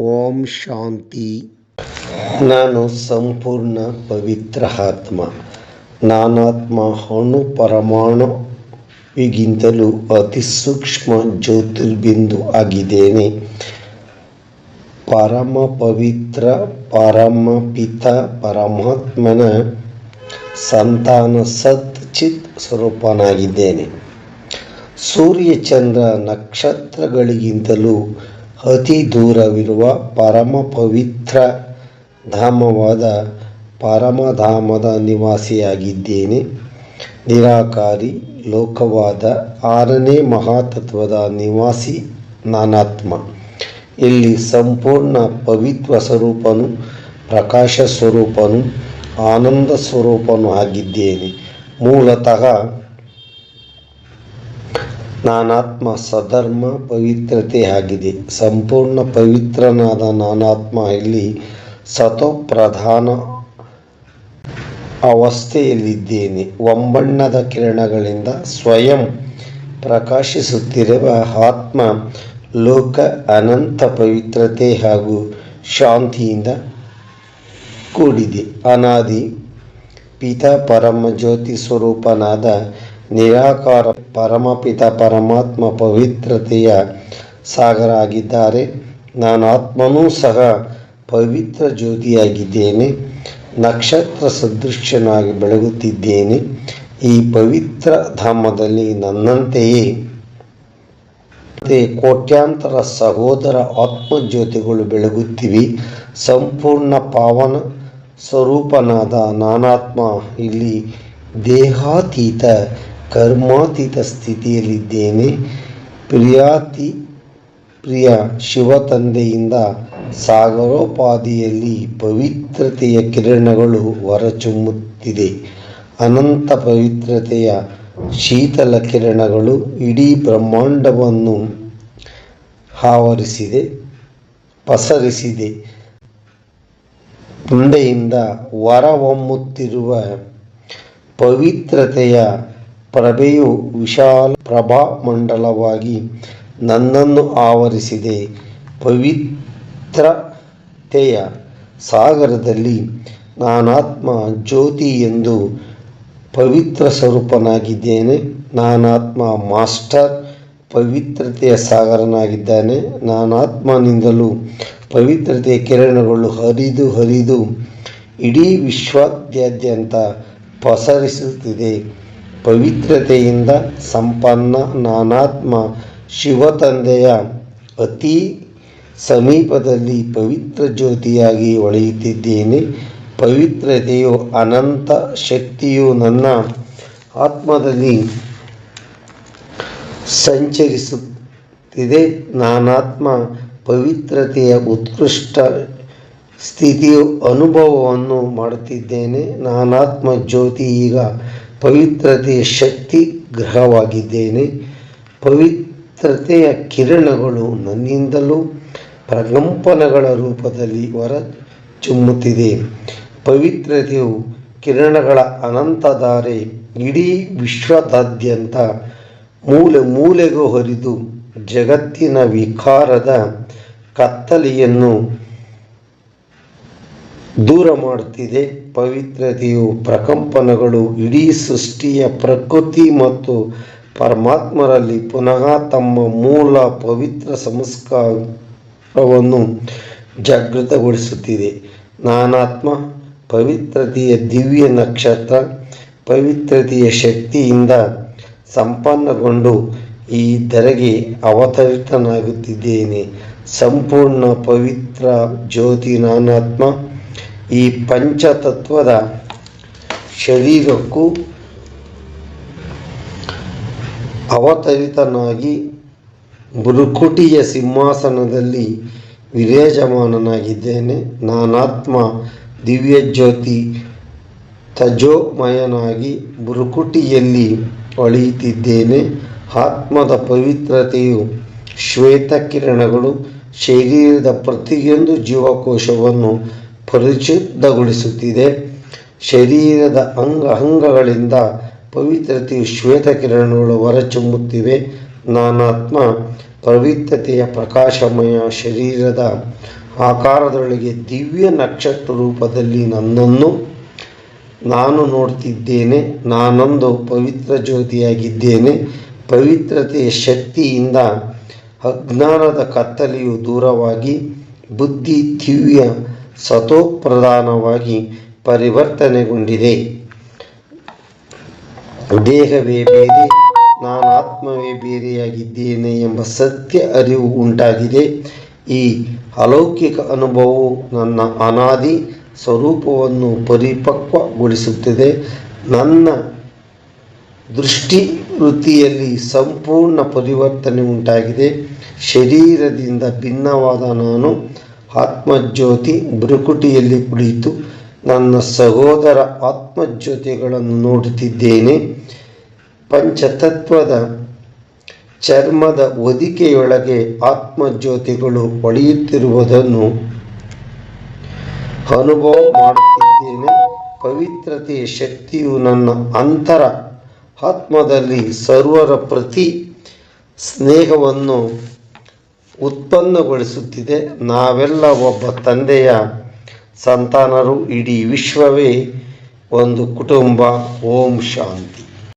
ಓಂ ಶಾಂತಿ. ನಾನು ಸಂಪೂರ್ಣ ಪವಿತ್ರ ಆತ್ಮ. ನಾನಾತ್ಮ ಅಣು ಪರಮಾಣುವಿಗಿಂತಲೂ ಅತಿ ಸೂಕ್ಷ್ಮ ಜ್ಯೋತಿರ್ಬಿಂದು ಆಗಿದ್ದೇನೆ. ಪರಮ ಪವಿತ್ರ ಪರಮ ಪಿತ ಪರಮಾತ್ಮನ ಸಂತಾನ ಸತ್ ಚಿತ್ ಸ್ವರೂಪನಾಗಿದ್ದೇನೆ. ಸೂರ್ಯ ಚಂದ್ರ ನಕ್ಷತ್ರಗಳಿಗಿಂತಲೂ ಅತಿ ದೂರವಿರುವ ಪರಮ ಪವಿತ್ರ ಧಾಮವಾದ ಪರಮಧಾಮದ ನಿವಾಸಿಯಾಗಿದ್ದೇನೆ. ನಿರಾಕಾರಿ ಲೋಕವಾದ ಆರನೇ ಮಹಾತತ್ವದ ನಿವಾಸಿ ನಾನಾತ್ಮ. ಇಲ್ಲಿ ಸಂಪೂರ್ಣ ಪವಿತ್ರ ಸ್ವರೂಪನು, ಪ್ರಕಾಶ ಸ್ವರೂಪನು, ಆನಂದ ಸ್ವರೂಪನು ಆಗಿದ್ದೇನೆ. ಮೂಲತಃ ನಾನಾತ್ಮ ಸಧರ್ಮ ಪವಿತ್ರತೆ ಆಗಿದೆ. ಸಂಪೂರ್ಣ ಪವಿತ್ರನಾದ ನಾನಾತ್ಮ ಇಲ್ಲಿ ಸತೋಪ್ರಧಾನ ಅವಸ್ಥೆಯಲ್ಲಿದ್ದೇನೆ. ಒಂಬಣ್ಣದ ಕಿರಣಗಳಿಂದ ಸ್ವಯಂ ಪ್ರಕಾಶಿಸುತ್ತಿರುವ ಆತ್ಮ ಲೋಕ ಅನಂತ ಪವಿತ್ರತೆ ಹಾಗೂ ಶಾಂತಿಯಿಂದ ಕೂಡಿದೆ. ಅನಾದಿ ಪಿತಾ ಪರಮ ಜ್ಯೋತಿ ಸ್ವರೂಪನಾದ ನಿರಾಕಾರ ಪರಮಪಿತ ಪರಮಾತ್ಮ ಪವಿತ್ರತೆಯ ಸಾಗರ ಆಗಿದ್ದಾರೆ ನಾನು ಆತ್ಮನೂ ಸಹ ಪವಿತ್ರ ಜ್ಯೋತಿಯಾಗಿದ್ದೇನೆ. ನಕ್ಷತ್ರ ಸದೃಶ್ಯನಾಗಿ ಬೆಳಗುತ್ತಿದ್ದೇನೆ. ಈ ಪವಿತ್ರ ಧಾಮದಲ್ಲಿ ನನ್ನಂತೆಯೇ ಕೋಟ್ಯಾಂತರ ಸಹೋದರ ಆತ್ಮಜ್ಯೋತಿಗಳು ಬೆಳಗುತ್ತಿವೆ. ಸಂಪೂರ್ಣ ಪಾವನ ಸ್ವರೂಪನಾದ ನಾನಾತ್ಮ ಇಲ್ಲಿ ದೇಹಾತೀತ ಕರ್ಮಾತೀತ ಸ್ಥಿತಿಯಲ್ಲಿದ್ದೇನೆ. ಪ್ರಿಯಾತಿ ಪ್ರಿಯ ಶಿವ ತಂದೆಯಿಂದ ಸಾಗರೋಪಾದಿಯಲ್ಲಿ ಪವಿತ್ರತೆಯ ಕಿರಣಗಳು ಹೊರಚುಮ್ಮುತ್ತಿದೆ. ಅನಂತ ಪವಿತ್ರತೆಯ ಶೀತಲ ಕಿರಣಗಳು ಇಡೀ ಬ್ರಹ್ಮಾಂಡವನ್ನು ಆವರಿಸಿದೆ ಪಸರಿಸಿದೆ. ತಂದೆಯಿಂದ ಹೊರಹೊಮ್ಮುತ್ತಿರುವ ಪವಿತ್ರತೆಯ ಪ್ರಭೆಯು ವಿಶಾಲ ಪ್ರಭಾ ಮಂಡಲವಾಗಿ ನನ್ನನ್ನು ಆವರಿಸಿದೆ. ಪವಿತ್ರತೆಯ ಸಾಗರದಲ್ಲಿ ನಾನಾತ್ಮ ಜ್ಯೋತಿ ಎಂದು ಪವಿತ್ರ ಸ್ವರೂಪನಾಗಿದ್ದೇನೆ ನಾನಾತ್ಮ ಮಾಸ್ಟರ್ ಪವಿತ್ರತೆಯ ಸಾಗರನಾಗಿದ್ದಾನೆ. ನಾನಾತ್ಮನಿಂದಲೂ ಪವಿತ್ರತೆಯ ಕಿರಣಗಳು ಹರಿದು ಹರಿದು ಇಡೀ ವಿಶ್ವಾದ್ಯಂತ ಪಸರಿಸುತ್ತಿದೆ. ಪವಿತ್ರತೆಯಿಂದ ಸಂಪನ್ನ ನಾನಾತ್ಮ ಶಿವತಂದೆಯ ಅತಿ ಸಮೀಪದಲ್ಲಿ ಪವಿತ್ರ ಜ್ಯೋತಿಯಾಗಿ ಒಳೆಯುತ್ತಿದ್ದೇನೆ. ಪವಿತ್ರತೆಯು ಅನಂತ ಶಕ್ತಿಯು ನನ್ನ ಆತ್ಮದಲ್ಲಿ ಸಂಚರಿಸುತ್ತಿದೆ. ನಾನಾತ್ಮ ಪವಿತ್ರತೆಯ ಉತ್ಕೃಷ್ಟ ಸ್ಥಿತಿಯ ಅನುಭವವನ್ನು ಮಾಡುತ್ತಿದ್ದೇನೆ. ನಾನಾತ್ಮ ಜ್ಯೋತಿ ಈಗ ಪವಿತ್ರತೆಯ ಶಕ್ತಿ ಗ್ರಹವಾಗಿದ್ದೇನೆ. ಪವಿತ್ರತೆಯ ಕಿರಣಗಳು ನನ್ನಿಂದಲೂ ಪ್ರಗಂಪನಗಳ ರೂಪದಲ್ಲಿ ಹೊರ ಚುಮ್ಮುತ್ತಿದೆ. ಪವಿತ್ರತೆಯು ಕಿರಣಗಳ ಅನಂತಧಾರೆ ಇಡೀ ವಿಶ್ವದಾದ್ಯಂತ ಮೂಲೆ ಮೂಲೆಗೂ ಹರಿದು ಜಗತ್ತಿನ ವಿಕಾರದ ಕತ್ತಲೆಯನ್ನು ದೂರ ಮಾಡುತ್ತಿದೆ ಪವಿತ್ರತೆಯು ಪ್ರಕಂಪನಗಳು ಇಡೀ ಸೃಷ್ಟಿಯ ಪ್ರಕೃತಿ ಮತ್ತು ಪರಮಾತ್ಮರಲ್ಲಿ ಪುನಃ ತಮ್ಮ ಮೂಲ ಪವಿತ್ರ ಸಂಸ್ಕಾರವನ್ನು ಜಾಗೃತಗೊಳಿಸುತ್ತಿದೆ. ನಾನಾತ್ಮ ಪವಿತ್ರತೆಯ ದಿವ್ಯ ನಕ್ಷತ್ರ, ಪವಿತ್ರತೆಯ ಶಕ್ತಿಯಿಂದ ಸಂಪನ್ನಗೊಂಡು ಈ ಧರೆಗೆ ಅವತರಿತನಾಗುತ್ತಿದ್ದೇನೆ. ಸಂಪೂರ್ಣ ಪವಿತ್ರ ಜ್ಯೋತಿ ನಾನಾತ್ಮ ಈ ಪಂಚತತ್ವದ ಶರೀರಕ್ಕೂ ಅವತರಿತನಾಗಿ ಬುರುಕುಟಿಯ ಸಿಂಹಾಸನದಲ್ಲಿ ವಿರೇಜಮಾನನಾಗಿದ್ದೇನೆ. ನಾನಾತ್ಮ ದಿವ್ಯಜ್ಯೋತಿ ತಜೋಮಯನಾಗಿ ಬುರುಕುಟಿಯಲ್ಲಿ ಅಳಿಯುತ್ತಿದ್ದೇನೆ. ಆತ್ಮದ ಪವಿತ್ರತೆಯು ಶ್ವೇತ ಕಿರಣಗಳು ಶರೀರದ ಪ್ರತಿಯೊಂದು ಜೀವಕೋಶವನ್ನು ಪರಿಶುದ್ಧಗೊಳಿಸುತ್ತಿದೆ ಶರೀರದ ಅಂಗ ಅಂಗಗಳಿಂದ ಪವಿತ್ರತೆಯು ಶ್ವೇತ ಕಿರಣಗಳು ಹೊರಚುಮ್ಮುತ್ತಿವೆ. ನಾನಾತ್ಮ ಪವಿತ್ರತೆಯ ಪ್ರಕಾಶಮಯ ಶರೀರದ ಆಕಾರದೊಳಗೆ ದಿವ್ಯ ನಕ್ಷತ್ರ ರೂಪದಲ್ಲಿ ನನ್ನನ್ನು ನಾನು ನೋಡ್ತಿದ್ದೇನೆ. ನಾನೊಂದು ಪವಿತ್ರ ಜ್ಯೋತಿಯಾಗಿದ್ದೇನೆ. ಪವಿತ್ರತೆಯ ಶಕ್ತಿಯಿಂದ ಅಜ್ಞಾನದ ಕತ್ತಲೆಯು ದೂರವಾಗಿ ಬುದ್ಧಿ ದಿವ್ಯ ಸತೋಪ್ರಧಾನವಾಗಿ ಪರಿವರ್ತನೆಗೊಂಡಿದೆ. ದೇಹವೇ ಬೇರೆ, ನಾನು ಆತ್ಮವೇ ಬೇರೆಯಾಗಿದ್ದೇನೆ ಎಂಬ ಸತ್ಯ ಅರಿವು ಉಂಟಾಗಿದೆ. ಈ ಅಲೌಕಿಕ ಅನುಭವವು ನನ್ನ ಅನಾದಿ ಸ್ವರೂಪವನ್ನು ಪರಿಪಕ್ವಗೊಳಿಸುತ್ತದೆ. ನನ್ನ ದೃಷ್ಟಿ ವೃತ್ತಿಯಲ್ಲಿ ಸಂಪೂರ್ಣ ಪರಿವರ್ತನೆ ಉಂಟಾಗಿದೆ. ಶರೀರದಿಂದ ಭಿನ್ನವಾದ ನಾನು ಆತ್ಮಜ್ಯೋತಿ ಬೃಕುಟಿಯಲ್ಲಿ ಕುಳಿತು ನನ್ನ ಸಹೋದರ ಆತ್ಮಜ್ಯೋತಿಗಳನ್ನು ನೋಡುತ್ತಿದ್ದೇನೆ. ಪಂಚತತ್ವದ ಚರ್ಮದ ಹೊದಿಕೆಯೊಳಗೆ ಆತ್ಮಜ್ಯೋತಿಗಳು ಹೊಳೆಯುತ್ತಿರುವುದನ್ನು ಅನುಭವ ಮಾಡುತ್ತಿದ್ದೇನೆ. ಪವಿತ್ರತೆಯ ಶಕ್ತಿಯು ನನ್ನ ಅಂತರ ಆತ್ಮದಲ್ಲಿ ಸರ್ವರ ಪ್ರತಿ ಸ್ನೇಹವನ್ನು ಉತ್ಪನ್ನಗೊಳಿಸುತ್ತಿದೆ. ನಾವೆಲ್ಲ ಒಬ್ಬ ತಂದೆಯ ಸಂತಾನರು. ಇಡೀ ವಿಶ್ವವೇ ಒಂದು ಕುಟುಂಬ. ಓಂ ಶಾಂತಿ.